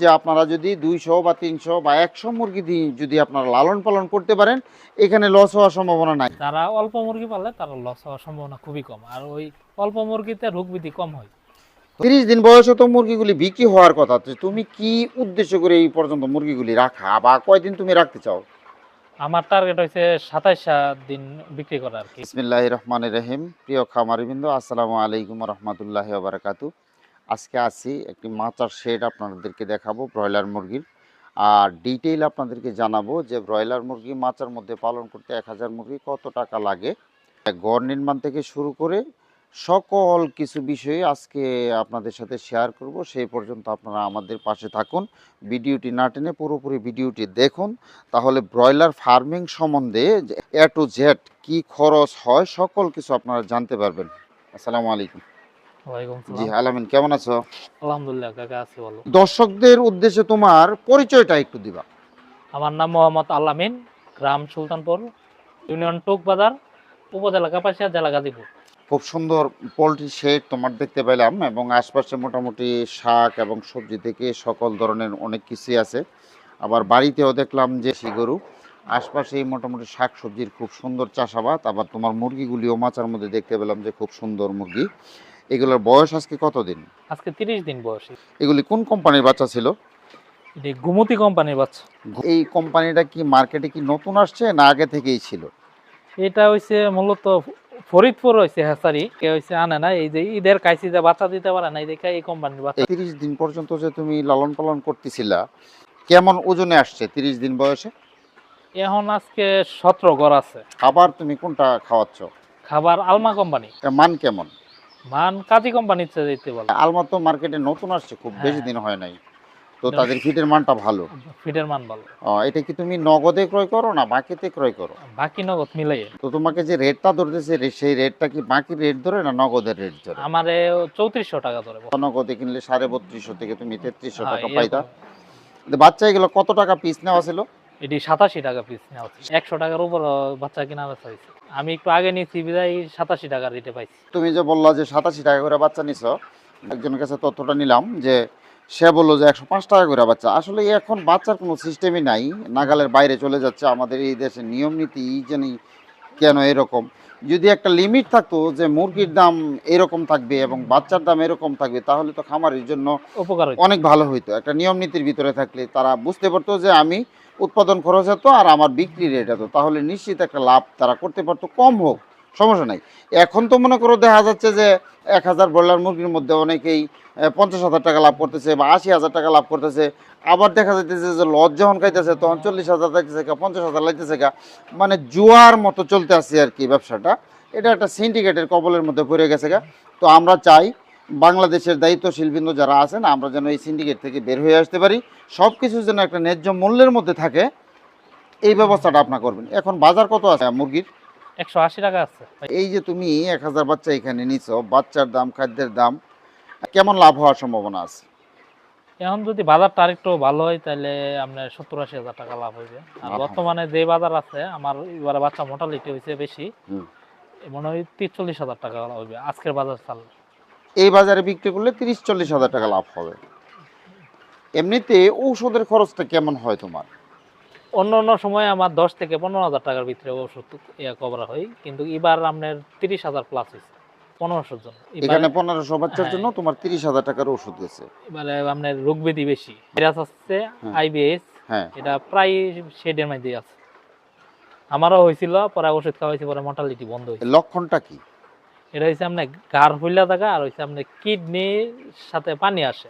যে আপনারা যদি দুইশো বা তিনশো বা একশো মুরগি দিয়ে যদি আপনারা লালন পালন করতে পারেন এখানে লস হওয়ার সম্ভাবনা নাই। যারা অল্প মুরগি পালে তারা লস হওয়ার সম্ভাবনা খুবই কম আর ওই অল্প মুরগিতে রোগ বিধি কম হয়। তিরিশ দিন বয়সে তো মুরগিগুলি বিক্রি হওয়ার কথা তুমি কি উদ্দেশ্য করে এই পর্যন্ত মুরগিগুলি রাখা বা কয়দিন তুমি রাখতে চাও? আমার টার্গেট হচ্ছে সাতাইশ দিন বিক্রি করা আর কি। বিসমিল্লাহ রহমান রহিম। প্রিয় খামারিবৃন্দ আসসালামু আলাইকুম রহমতুল্লাহ বারাকাতু। আজকে আছি, একটি মাচার শেড আপনাদেরকে দেখাবো ব্রয়লার মুরগির। আর ডিটেইল আপনাদেরকে জানাব যে ব্রয়লার মুরগি মাচার মধ্যে পালন করতে এক হাজার মুরগি কত টাকা লাগে। গড় নির্মাণ থেকে শুরু করে সকল কিছু বিষয়ে আজকে আপনাদের সাথে শেয়ার করব। সেই পর্যন্ত আপনারা আমাদের পাশে থাকুন। ভিডিওটি না টেনে পুরোপুরি ভিডিওটি দেখুন। তাহলে ব্রয়লার ফার্মিং সম্বন্ধে এ টু জেড কী খরচ হয় সকল কিছু আপনারা জানতে পারবেন। আসসালামু আলাইকুম। জি আলামিন কেমন আছো? আলহামদুলিল্লাহ কাকা আছি বলো দর্শকদের উদ্দেশ্যে তোমার পরিচয়টা একটু দিবা। আমার নাম মোহাম্মদ আল্লামিন গ্রাম সুলতানপুর ইউনিয়ন টুক বাজার উপজেলা কাপাসিয়া জেলা গাজীপুর। খুব সুন্দর পোলট্রি শেড তোমার দেখতে পেলাম এবং আশপাশে মোটামুটি শাক এবং সবজি থেকে সকল ধরনের অনেক কিছুই আছে। আবার বাড়িতেও দেখলাম যে দেশি গরু আশপাশে মোটামুটি শাক সবজির খুব সুন্দর চাষাবাদ। আবার তোমার মুরগিগুলিও মাচার মধ্যে দেখতে পেলাম যে খুব সুন্দর মুরগি। এগুলোর বয়স আজকে কতদিন? আজকে তিরিশ দিন বয়সী। এগুলি কোন কোম্পানির বাচ্চা ছিল? এটি গুমতি কোম্পানির বাচ্চা। এই কোম্পানিটা কি মার্কেটে কি নতুন আসছে না আগে থেকেই ছিল? এটা হইছে মূলত ফরিদপুর হইছে হ্যাসারি কে হইছে আনে না এই যে ঈদের কাইসি যে বাচ্চা দিতে পারে না এই দেখে এই কোম্পানির বাচ্চা। তিরিশ দিন পর্যন্ত যে তুমি লালন পালন করতেছিলা কেমন ওজনে আসছে তিরিশ দিন বয়সে? এখন আজকে সতেরো গড় আছে। খাবার তুমি কোনটা খাওয়াচ্ছ? খাবার আলমা কোম্পানি। মান কেমন? মান কাজী কোম্পানির চেয়ে দিতে বলে। আলমা তো মার্কেটে নতুন আসছে খুব বেশি হ্যাঁ। দিন হয় নাই। তো তাদের ফিটের মানটা ভালো। ফিটের মান ভালো। ও, এটা কি তুমি নগদে ক্রয় করো না বাকিতে ক্রয় করো? বাকি নগদ মিলাইয়ে তো তোমাকে যে রেটটা ধরতেছে সেই রেটটা কি বাকি রেট ধরে না নগদের রেট ধরে? আমার চৌত্রিশশো টাকা ধরে নগদে কিনলে সাড়ে বত্রিশশো থেকে তুমি তেত্রিশশো হ্যাঁ, টাকা। পাইতা। বাচ্চা এগুলো কত টাকা পিস নেওয়া ছিল? এটি সাতাশি টাকা পিস নেওয়া হচ্ছে। একশো টাকার উপর বাচ্চা কেনা বেচা হয়েছে। আমি একটু আগে নিয়েছি বিদায়, সাতাশি টাকা দিতে পাইছি। তুমি যে বলল যে সাতাশি টাকা করে বাচ্চা নিছো, একজনের কাছে তথ্যটা নিলাম যে সে বলল যে একশো পাঁচ টাকা করে বাচ্চা। আসলে এখন বাচ্চার কোনো সিস্টেমই নাই, নাগালের বাইরে চলে যাচ্ছে। আমাদের এই দেশের নিয়ম নীতি জানি কেন এরকম? যদি একটা লিমিট থাকতো যে মুরগির দাম এরকম থাকবে এবং বাচ্চার দাম এরকম থাকবে তাহলে তো খামারের জন্য উপকার অনেক ভালো হইতো। একটা নিয়ম নীতির ভিতরে থাকলে তারা বুঝতে পারতো যে আমি উৎপাদন খরচ এত আর আমার বিক্রি রেট এত। তাহলে নিশ্চিত একটা লাভ তারা করতে পারতো কম হোক। সমস্যা নাই। এখন তো মনে করো দেখা যাচ্ছে যে এক হাজার ব্রয়লার মুরগির মধ্যে অনেকেই পঞ্চাশ হাজার টাকা লাভ করতেছে বা আশি হাজার টাকা লাভ করতেছে। আবার দেখা যাইতেছে যে লজ যখন খাইতেছে তখন চল্লিশ হাজার লাগতেছে কা পঞ্চাশ হাজার লাগতেছে কা মানে জুয়ার মতো চলতে আসছে আর কি ব্যবসাটা। এটা একটা সিন্ডিকেটের কবলের মধ্যে পড়ে গেছে গা। তো আমরা চাই বাংলাদেশের দায়িত্বশীল বিন্দু যারা আছেন, আমরা যেন এই সিন্ডিকেট থেকে বের হয়ে আসতে পারি। সব কিছু যেন একটা ন্যায্য মূল্যের মধ্যে থাকে, এই ব্যবস্থাটা আপনার করবেন। এখন বাজার কত আছে মুরগির? একশো আশি টাকা আছে। এই যে তুমি এক হাজার বাচ্চা এখানে নিছো বাচ্চার দাম খাদ্যের দাম কেমন লাভ হওয়ার সম্ভাবনা আছে? এখন যদি বাজারটা আরেকটু ভালো হয় তাহলে আপনার সত্তর আশি হাজার টাকা লাভ হইবে। আর বর্তমানে যে বাজার আছে আমার এবারে বাচ্চা মোটালিটি হয়েছে বেশি। হুম। মনে হয় তিরিশ হাজার টাকা হইবে আজকের বাজার চাল। এই বাজারে বিক্রি করলে তিরিশ চল্লিশ হাজার টাকা লাভ হবে। এমনিতে ঔষধের খরচটা কেমন হয় তোমার? অন্য অন্য সময় আমার দশ থেকে পনেরো হাজার টাকার ভিতরে ওষুধ ইয়া কভার হয় কিন্তু এবার আপনার তিরিশ হাজার প্লাস হয়েছে পনেরোশোর জন্য। এখানে পনেরোশো বাচ্চার হ্যাঁ। জন্য তোমার তিরিশ হাজার টাকার ওষুধ গেছে। এবারে আপনার বেশি। ভাইরাস আসছে আইবিএস হ্যাঁ। এটা প্রায় শেডের মধ্যে আছে। আমারও হয়েছিল পরে ওষুধ খাওয়া হয়েছে পরে মর্টালিটি বন্ধ হয়েছে। লক্ষণটা কি? এটা হচ্ছে আপনার গাড় ফুলা থাকা আর হচ্ছে আপনার কিডনির সাথে পানি আসে।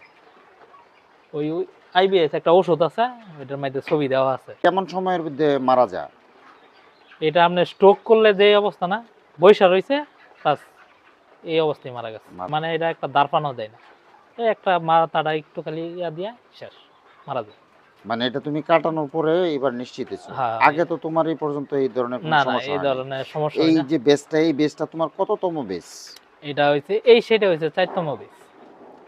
ওই আইবিএস একটা ওষুধ আছে ওইটার মধ্যে ছবি দেওয়া আছে। কেমন সময়ের মধ্যে মারা যায়? এটা আপনার স্ট্রোক করলে যে অবস্থা না বৈশা রয়েছে বাস এই অবস্থায় মারা গেছে। মানে এটা একটা দারপানও দেয় না। এই একটা মাথাটা একটু খালি ইয়া দিয়া শেষ মারা যায়। মানে এটা তুমি কাটানোর পরে এবার নিশ্চিত হয়েছো। হ্যাঁ। আগে তো তোমার এই পর্যন্ত এই ধরনের না না এই ধরনের সমস্যা এই হয়। যে বেসটা এই বেসটা তোমার কততম বেস এটা হয়েছে এই সেটা হয়েছে চারতম বীজ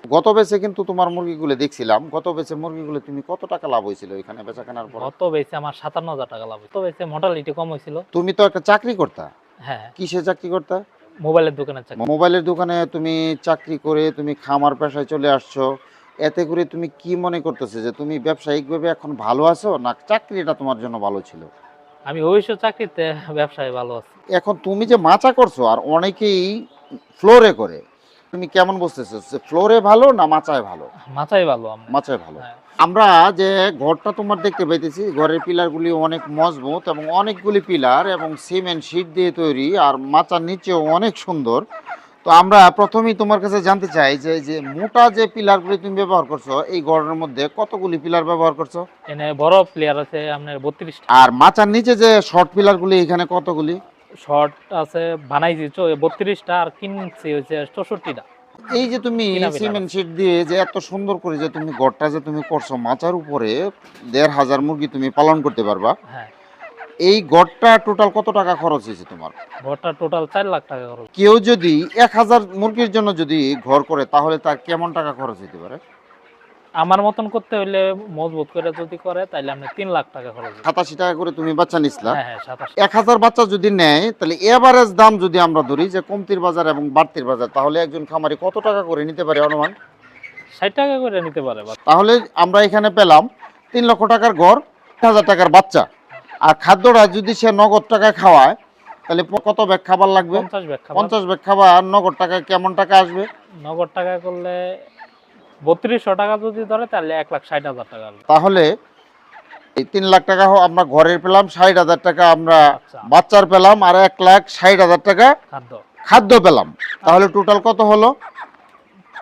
গত বেচে কিন্তু তোমার মুরগিগুলো দেখছিলাম গত বেচে মুরগিগুলো তুমি কত টাকা লাভ হয়েছিল এখানে বেচা কেনার পর? গত বেচে আমার সাতান্ন হাজার টাকা লাভ তো বেচে মোটালিটি কম হয়েছিল। তুমি তো একটা চাকরি করতা। হ্যাঁ। কিসে চাকরি করতা? মোবাইলের দোকানে চাকরি। মোবাইলের দোকানে তুমি চাকরি করে তুমি খামার পেশায় চলে আসছো। এতে করে তুমি কি মনে করতেছো যে তুমি ব্যবসায়িকভাবে এখন ভালো আছো না চাকরিটা তোমার জন্য ভালো ছিল? আমি অবশ্য চাকরিতে ব্যবসায় ভালো আছি। এখন তুমি যে মাচা করছ আর অনেকেই ফ্লোরে করে। তুমি কেমন বুঝতেছো? যে ফ্লোরে ভালো না মাচায় ভালো? মাথায় ভালো আমরা। মাচায় ভালো। হ্যাঁ। আমরা যে ঘরটা তোমার দেখতে পাইতেছি ঘরের পিলারগুলি অনেক মজবুত এবং অনেকগুলি পিলার এবং সিমেন্ট শীট দিয়ে তৈরি আর মাচার নিচেও অনেক সুন্দর। তো আমরা প্রথমেই তোমার কাছে জানতে চাই যে যে মোটা যে পিলারগুলি তুমি ব্যবহার করছ এই ঘরের মধ্যে কতগুলি পিলার ব্যবহার করছ? এখানে বড় প্লেয়ার আছে আপনার বত্রিশটা। আর মাচার নিচে যে শর্ট পিলারগুলি এখানে কতগুলি? শর্ট আছে বানাইছি বত্রিশটা আর কিনছি হচ্ছে চৌষট্টিটা। এই যে তুমি সিমেন্ট শীট দিয়ে যে এত সুন্দর করে যে তুমি ঘরটা যে তুমি করছ মাচার উপরে দেড় হাজার মুরগি তুমি পালন করতে পারবা। হ্যাঁ। এই ঘরটা টোটাল কত টাকা খরচ হয়েছে তোমার? ঘরটা টোটাল চার লাখ টাকা খরচ। কেউ যদি এক হাজার মুরগির জন্য যদি ঘর করে তাহলে তার কেমন টাকা খরচ হতে পারে? আমার মতন করতে হইলে মজবুত করে যদি করে তাহলে আপনি তিন লাখ টাকা খরচ। সাতাশি টাকা করে তুমি বাচ্চা নিসলা হ্যাঁ হ্যাঁ এক হাজার বাচ্চা যদি নেয় তাহলে এভারেজ দাম যদি আমরা ধরি যে কমতির বাজার এবং বাড়তির বাজার তাহলে একজন খামারি কত টাকা করে নিতে পারে অনুমান? ষাট টাকা করে নিতে পারে তাহলে আমরা এখানে পেলাম তিন লক্ষ টাকার ঘর হাজার টাকার বাচ্চা। আর খাদ্যটা যদি সে নগদ টাকা খাওয়ায় তাহলে কত ব্যাগ খাবার লাগবে? পঞ্চাশ ব্যাগ খাবার। পঞ্চাশ ব্যাগ খাবার নগদ টাকা কেমন টাকা আসবে? নগদ টাকা করলে বত্রিশশো টাকা যদি ধরে তাহলে এক লাখ ষাট হাজার টাকা তাহলে এই তিন লাখ টাকা আমরা ঘরের পেলাম ষাট হাজার টাকা আমরা আচ্ছা। বাচ্চার পেলাম আর এক লাখ ষাট হাজার টাকা খাদ্য। খাদ্য পেলাম। তাহলে টোটাল কত হলো?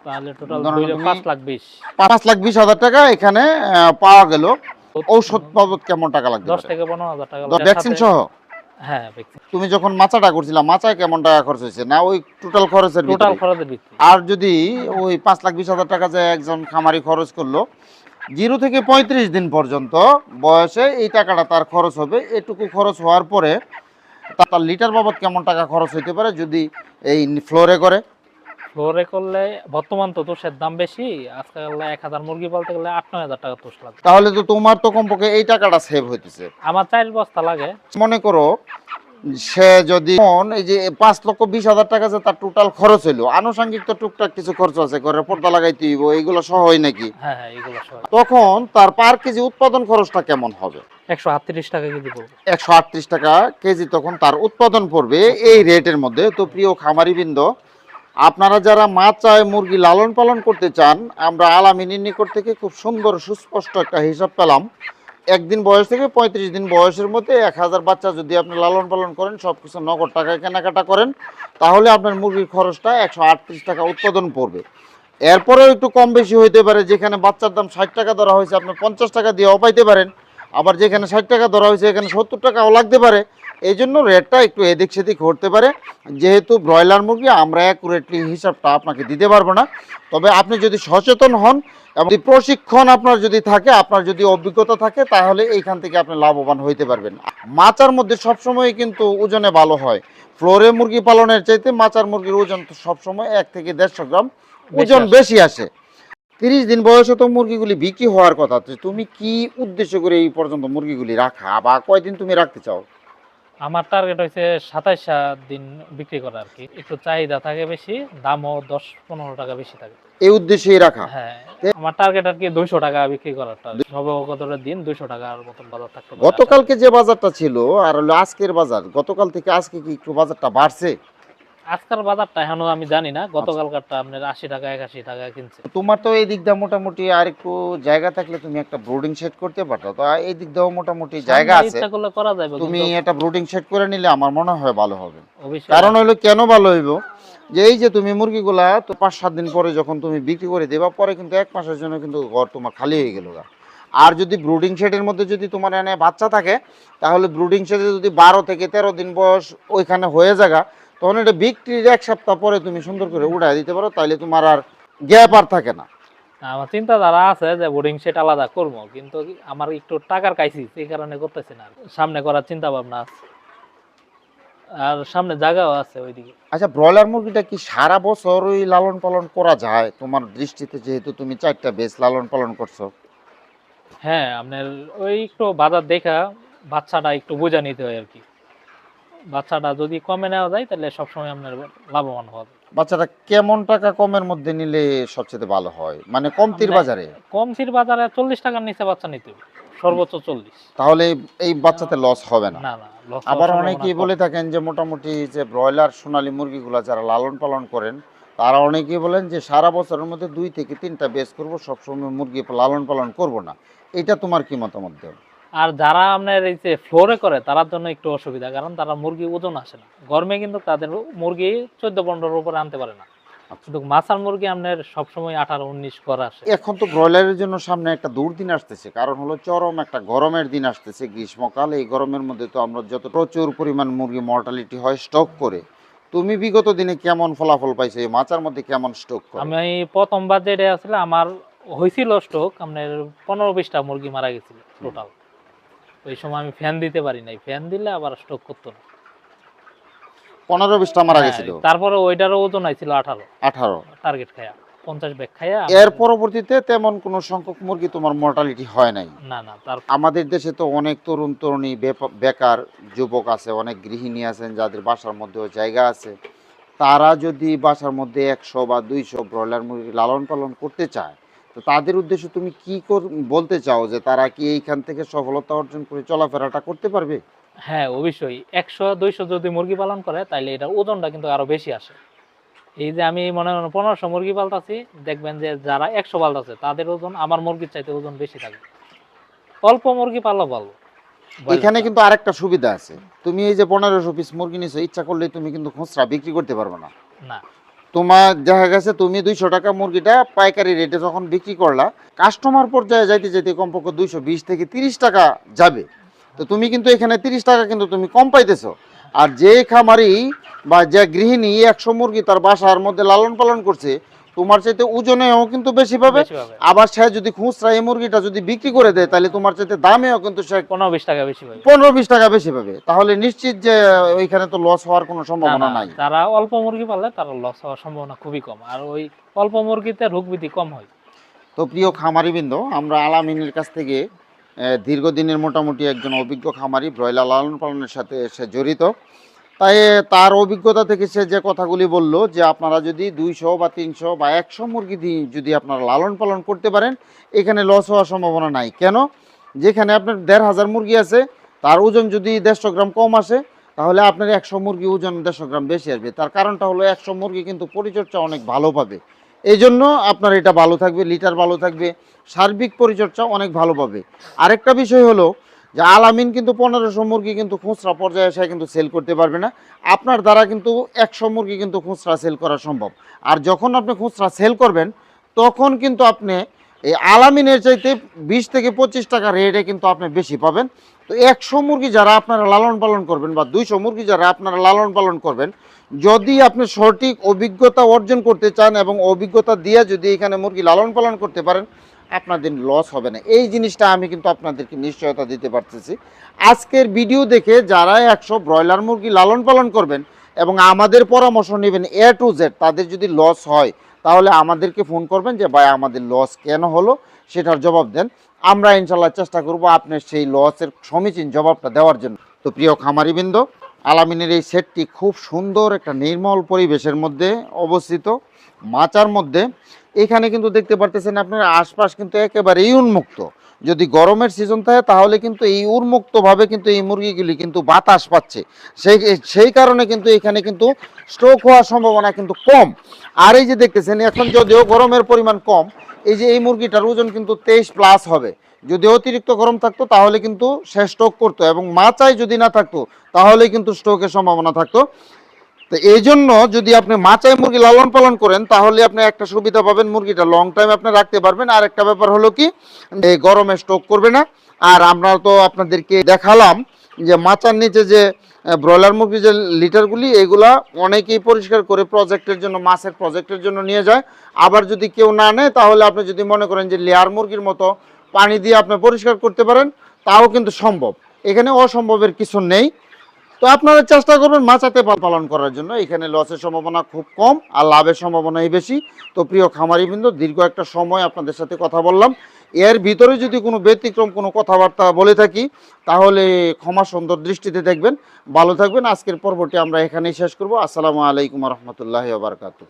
তাহলে টোটাল ধরো দুই লাখ তুমি- পাঁচ লাখ বিশ। পাঁচ লাখ বিশ হাজার টাকা এখানে পাওয়া গেল। ঔষধ বাবদ কেমন টাকা লাগবে? দশ থেকে পনেরো হাজার টাকা ভ্যাকসিন সহ? হ্যাঁ তুমি যখন মাচাটা করছিলা মাচায় কেমন টাকা খরচ হয়েছে? না ওই টোটাল খরচের টোটাল? খরচের ভিত্তি আর যদি ওই পাঁচ লাখ বিশ হাজার টাকা যে একজন খামারি খরচ করল জিরো থেকে পঁয়ত্রিশ দিন পর্যন্ত বয়সে এই টাকাটা তার খরচ হবে। এটুকু খরচ হওয়ার পরে তার লিটার বাবদ কেমন টাকা খরচ হইতে পারে? যদি এই ফ্লোরে করে ফ্লোরে করলে বর্তমান তো তোষের দাম বেশি আজকাল এক হাজার মুরগি পালতে গেলে আট নয় হাজার টাকা তোষ লাগবে। তাহলে তো তোমার তো কমপক্ষে এই টাকাটা সেভ হইতেছে। আমার চার বস্তা লাগে। মনে করো সে যদি এই যে পাঁচ লক্ষ বিশ হাজার টাকা যে তার টোটাল খরচ হইল আনুষঙ্গিক তো টুকটাক কিছু খরচ আছে করে পর্দা লাগাইতে হইব এইগুলো সহ হয় নাকি? হ্যাঁ হ্যাঁ এগুলো সহ তখন তার পার কেজি উৎপাদন খরচটা কেমন হবে? একশো আটত্রিশ টাকা কেজি পড়বে। একশো আটত্রিশ টাকা কেজি তখন তার উৎপাদন পড়বে এই রেটের মধ্যে। তো প্রিয় খামারি খামারিবৃন্দ আপনারা যারা মাছ চায়, মুরগি লালন পালন করতে চান, আমরা আলামিনীর নিকট থেকে খুব সুন্দর সুস্পষ্ট একটা হিসাব পেলাম। একদিন বয়স থেকে পঁয়ত্রিশ দিন বয়সের মধ্যে এক হাজার বাচ্চা যদি আপনি লালন পালন করেন সব কিছু নগদ টাকায় কেনাকাটা করেন, তাহলে আপনার মুরগির খরচটা একশো আটত্রিশ টাকা উৎপাদন পড়বে। এরপরেও একটু কম বেশি হইতে পারে, যেখানে বাচ্চার দাম ষাট টাকা ধরা হয়েছে, আপনি পঞ্চাশ টাকা দিয়েও পাইতে পারেন। আবার যেখানে ষাট টাকা ধরা হয়েছে, এখানে সত্তর টাকাও লাগতে পারে। এই জন্য রেটটা একটু এদিক সেদিক হতে পারে। যেহেতু ব্রয়লার মুরগি আমরা অ্যাকুরেটলি হিসাবটা আপনাকে দিতে পারব না। তবে আপনি যদি সচেতন হন এবং প্রশিক্ষণ আপনার যদি থাকে আপনার যদি অভিজ্ঞতা থাকে তাহলে এইখান থেকে আপনি লাভবান হইতে পারবেন। মাচার মধ্যে সবসময় কিন্তু ওজনে ভালো হয়। ফ্লোরে মুরগি পালনের চাইতে মাচার মুরগির ওজন তো সবসময় এক থেকে দেড়শো গ্রাম ওজন বেশি আসে। তিরিশ দিন বয়সে তো মুরগিগুলি বিক্রি হওয়ার কথা তুমি কি উদ্দেশ্য করে এই পর্যন্ত মুরগিগুলি রাখা? বা কয়দিন তুমি রাখতে চাও? আমার টার্গেট হচ্ছে সাতাইশ দিন বিক্রি করা আর কি। একটু চাহিদা থাকে বেশি দামও দশ পনেরো টাকা বেশি থাকে। এই উদ্দেশ্যেই রাখা? হ্যাঁ আমার টার্গেট আর কি দুইশো টাকা বিক্রি করার। দিন দুইশো টাকার মতন বাজার থাকতে গতকালকে যে বাজারটা ছিল আর হলো আজকের বাজার গতকাল থেকে আজকে কি একটু বাজারটা বাড়ছে? আজকাল বাজারটা এখনও আমি জানি না গতকালকারটা আপনার আশি টাকা একাশি টাকা কিনছে। তোমার তো এই দিক দিয়ে মোটামুটি আর একটু জায়গা থাকলে তুমি একটা ব্রুডিং সেট করতে পারতো তো এই দিক দিয়েও মোটামুটি জায়গা আছে। ইচ্ছা করলে করা যাবে তুমি এটা ব্রুডিং সেট করে নিলে আমার মনে হয় ভালো হবে। কারণ হলো কেন ভালো হইব? যে এই যে তুমি মুরগিগুলা তো পাঁচ সাত দিন পরে যখন তুমি বিক্রি করে দেবা পরে কিন্তু এক মাসের জন্য কিন্তু ঘর তোমার খালি হয়ে গেল আর যদি ব্রুডিং শেডের মধ্যে যদি তোমার এনে বাচ্চা থাকে তাহলে ব্রুডিং শেডে যদি বারো থেকে তেরো দিন বয়স ওইখানে হয়ে যাগা তখন এটা বিক্রির এক সপ্তাহ পরে তুমি সুন্দর করে উড়াই দিতে পারো তাহলে তোমার আর গ্যাপ আর থাকে না। আমার চিন্তাধারা আছে যে বোর্ডিং সেট আলাদা করব কিন্তু আমার একটু টাকার কাইসিস এই কারণে করতেছি না সামনে করার চিন্তা ভাবনা আছে। আর সামনে জায়গাও আছে ওইদিকে। আচ্ছা ব্রয়লার মুরগিটা কি সারা বছর ওই লালন পালন করা যায়? তোমার দৃষ্টিতে যেহেতু তুমি চারটা বেশ লালন পালন করছ। হ্যাঁ আপনার ওই একটু বাজার দেখা বাচ্চাটা একটু বোঝা নিতে হয় আর কি। বাচ্চাটা যদি কমে নেওয়া যায় তাহলে সবসময় আপনার লাভবান হওয়া যায়। বাচ্চাটা কেমন টাকা কমের মধ্যে নিলে সবচেয়ে ভালো হয়? মানে কমতির বাজারে? কমতির বাজারে চল্লিশ টাকার নিচে বাচ্চা নিতে হবে। সর্বোচ্চ চল্লিশ। তাহলে এই বাচ্চাতে লস হবে না। আবার অনেকেই বলে থাকেন যে মোটামুটি যে ব্রয়লার সোনালী মুরগিগুলো যারা লালন পালন করেন তারা অনেকেই বলেন যে সারা বছরের মধ্যে দুই থেকে তিনটা বেচ করব সবসময় মুরগি লালন পালন করব না। এটা তোমার কি মতামত দেও আর যারা আপনার এই যে ফ্লোরে করে তার জন্য একটু অসুবিধা কারণ তারা মুরগি ওজন আসে না। গরমে কিন্তু তাদের মুরগি চোদ্দ পনেরোর উপরে আনতে পারে না। কিন্তু মাছার মুরগি আপনার সবসময় আঠারো উনিশ করে আসে। এখন তো ব্রয়লারের জন্য সামনে একটা দুর্দিন আসতেছে কারণ হলো চরম একটা গরমের দিন আসতেছে গ্রীষ্মকাল। এই গরমের মধ্যে তো আমরা যত প্রচুর পরিমাণ মুরগি মর্টালিটি হয় স্টক করে তুমি বিগত দিনে কেমন ফলাফল পাইছো? এই মাচার মধ্যে কেমন স্টক করে? আমি প্রথমবার যেটা আসলে আমার হয়েছিল স্ট্রোক আপনার পনেরো বিশটা মুরগি মারা গেছিল টোটাল ওই সময় আমি ফ্যান দিতে পারি নাই। ফ্যান দিলে আবার স্ট্রোক করতো না। পনেরো বিশটা মারা হ্যাঁ, গেছিল তারপরে ওইটারও ওজন আইছিল আঠারো। আঠারো। টার্গেট খায়া পঞ্চাশ ব্যাগ খায়া এর পরবর্তীতে তেমন কোনো সংখ্যক মুরগি তোমার মর্টালিটি হয় নাই। না না তার আমাদের দেশে তো অনেক তরুণ তরুণী বেকার যুবক আছে অনেক গৃহিণী আছেন যাদের বাসার মধ্যেও জায়গা আছে। তারা যদি বাসার মধ্যে একশো বা দুইশো ব্রয়লার মুরগি লালন পালন করতে চায় তো তাদের উদ্দেশ্যে তুমি কি বলতে চাও যে তারা কি এইখান থেকে সফলতা অর্জন করে চলাফেরাটা করতে পারবে? হ্যাঁ অবশ্যই। একশো দুইশো যদি মুরগি পালন করে তাইলে এটার ওজনটা কিন্তু আরও বেশি আসে। এই যে আমি মনে করেন পনেরোশো মুরগি পালতাছি দেখবেন যে যারা একশো পালতাছে তাদের ওজন আমার মুরগির চাইতে ওজন বেশি থাকে। অল্প মুরগি পালো ভালো। এখানে কিন্তু আরেকটা সুবিধা আছে। তুমি এই যে পনেরোশো পিস মুরগি নিছো ইচ্ছা করলে তুমি কিন্তু খুচরা বিক্রি করতে পারবে না। না। তোমার দেখা গেছে তুমি দুইশো টাকা মুরগিটা পাইকারি রেটে যখন বিক্রি করলা কাস্টমার পর্যায়ে যাইতে যাইতে কমপক্ষে দুইশো বিশ থেকে তিরিশ টাকা যাবে। তো তুমি কিন্তু এখানে তিরিশ টাকা কিন্তু তুমি কম পাইতেছো। আর যে খামারি বা যে গৃহিণী একশো মুরগি তার বাসার মধ্যে লালন পালন করছে তোমার চাইতে ওজনেও কিন্তু বেশি পাবে। আবার সে যদি খুচরা এই মুরগিটা যদি বিক্রি করে দেয় তাহলে তোমার চাইতে দামেও কিন্তু সে পনেরো বিশ টাকা বেশি পাবে। পনেরো বিশ টাকা বেশি পাবে। তাহলে নিশ্চিত যে ওইখানে তো লস হওয়ার কোনো সম্ভাবনা নাই। তারা অল্প মুরগি পালে তারা লস হওয়ার সম্ভাবনা খুবই কম। আর ওই অল্প মুরগিতে রোগ ব্যাধি কম হয়। তো প্রিয় খামারিবৃন্দ আমরা আলামিনের কাছ থেকে দীর্ঘদিনের মোটামুটি একজন অভিজ্ঞ খামারি ব্রয়লার লালন পালনের সাথে সে জড়িত। তাই তার অভিজ্ঞতা থেকে সে যে কথাগুলি বলল যে আপনারা যদি দুইশো বা তিনশো বা একশো মুরগি দিয়ে যদি আপনারা লালন পালন করতে পারেন, এখানে লস হওয়ার সম্ভাবনা নাই। কেন? যেখানে আপনার দেড় হাজার মুরগি আছে, তার ওজন যদি দেড়শো গ্রাম কম আসে, তাহলে আপনার একশো মুরগি ওজন দেড়শো গ্রাম বেশি আসবে। তার কারণটা হলো একশো মুরগি কিন্তু পরিচর্যা অনেক ভালো পাবে। এই জন্য আপনার এটা ভালো থাকবে, লিটার ভালো থাকবে, সার্বিক পরিচর্যা অনেক ভালো পাবে। আরেকটা বিষয় হলো যে আলামিন কিন্তু পনেরোশো মুরগি কিন্তু খুচরা পর্যায়ে এসে কিন্তু সেল করতে পারবে না। আপনার দ্বারা কিন্তু একশো মুরগি কিন্তু খুচরা সেল করা সম্ভব। আর যখন আপনি খুচরা সেল করবেন, তখন কিন্তু আপনি এই আলামিনের চাইতে বিশ থেকে পঁচিশ টাকা রেটে কিন্তু আপনি বেশি পাবেন। তো একশো মুরগি যারা আপনারা লালন পালন করবেন বা দুইশো মুরগি যারা আপনারা লালন পালন করবেন, যদি আপনি সঠিক অভিজ্ঞতা অর্জন করতে চান এবং অভিজ্ঞতা দিয়ে যদি এখানে মুরগি লালন পালন করতে পারেন আপনাদের লস হবে না। এই জিনিসটা আমি কিন্তু আপনাদেরকে নিশ্চয়তা দিতে পারতেছি। আজকের ভিডিও দেখে যারা একশো ব্রয়লার মুরগি লালন পালন করবেন এবং আমাদের পরামর্শ নেবেন এ টু জেড তাদের যদি লস হয়, তাহলে আমাদেরকে ফোন করবেন যে, ভাই, আমাদের লস কেন হলো? সেটার জবাব দেন। আমরা ইনশাল্লাহ চেষ্টা করব আপনার সেই লসের সমীচীন জবাবটা দেওয়ার জন্য। তো প্রিয় খামারিবৃন্দ, আলামিনের এই সেটটি খুব সুন্দর একটা নির্মল পরিবেশের মধ্যে অবস্থিত। মাচার মধ্যে এখানে কিন্তু দেখতে পারতেছেন আপনার আশপাশ কিন্তু একেবারেই উন্মুক্ত যদি গরমের সিজন থাকে, তাহলে কিন্তু এই উন্মুক্তভাবে কিন্তু এই মুরগিগুলি কিন্তু বাতাস পাচ্ছে। সেই সেই কারণে কিন্তু এখানে কিন্তু স্ট্রোক হওয়ার সম্ভাবনা কিন্তু কম। আর এই যে দেখতেছেন, এখন যদিও গরমের পরিমাণ কম, এই যে এই মুরগিটার ওজন কিন্তু তেইশ প্লাস হবে। যদি অতিরিক্ত গরম থাকতো, তাহলে কিন্তু সে স্ট্রোক করতো এবং মাচাই যদি না থাকতো, তাহলে কিন্তু স্ট্রোকের সম্ভাবনা থাকতো। তো এই জন্য যদি আপনি মাচায় মুরগি লালন পালন করেন, তাহলে আপনি একটা সুবিধা পাবেন মুরগিটা লং টাইম আপনি রাখতে পারবেন। আর একটা ব্যাপার হলো কি এই গরমে স্ট্রোক করবে না। আর আমরা তো আপনাদেরকে দেখালাম যে মাচার নিচে যে ব্রয়লার মুরগি যে লিটারগুলি এগুলা অনেকেই পরিষ্কার করে প্রজেক্টের জন্য, মাছের প্রজেক্টের জন্য নিয়ে যায়। আবার যদি কেউ না নেয়, তাহলে আপনি যদি মনে করেন যে লেয়ার মুরগির মতো পানি দিয়ে আপনি পরিষ্কার করতে পারেন, তাও কিন্তু সম্ভব। এখানে অসম্ভবের কিছু নেই। তো আপনারা চেষ্টা করবেন মাছাতে পালন করার জন্য। এখানে লসের সম্ভাবনা খুব কম আর লাভের সম্ভাবনাই বেশি। তো প্রিয় খামারিবৃন্দ, দীর্ঘ একটা সময় আপনাদের সাথে কথা বললাম। এর ভিতরে যদি কোনো ব্যতিক্রম, কোনো কথাবার্তা বলে থাকি, তাহলে ক্ষমা সুন্দর দৃষ্টিতে দেখবেন। ভালো থাকবেন। আজকের পর্বটি আমরা এখানেই শেষ করব। আসসালামু আলাইকুম রহমতুল্লাহ বারকাতু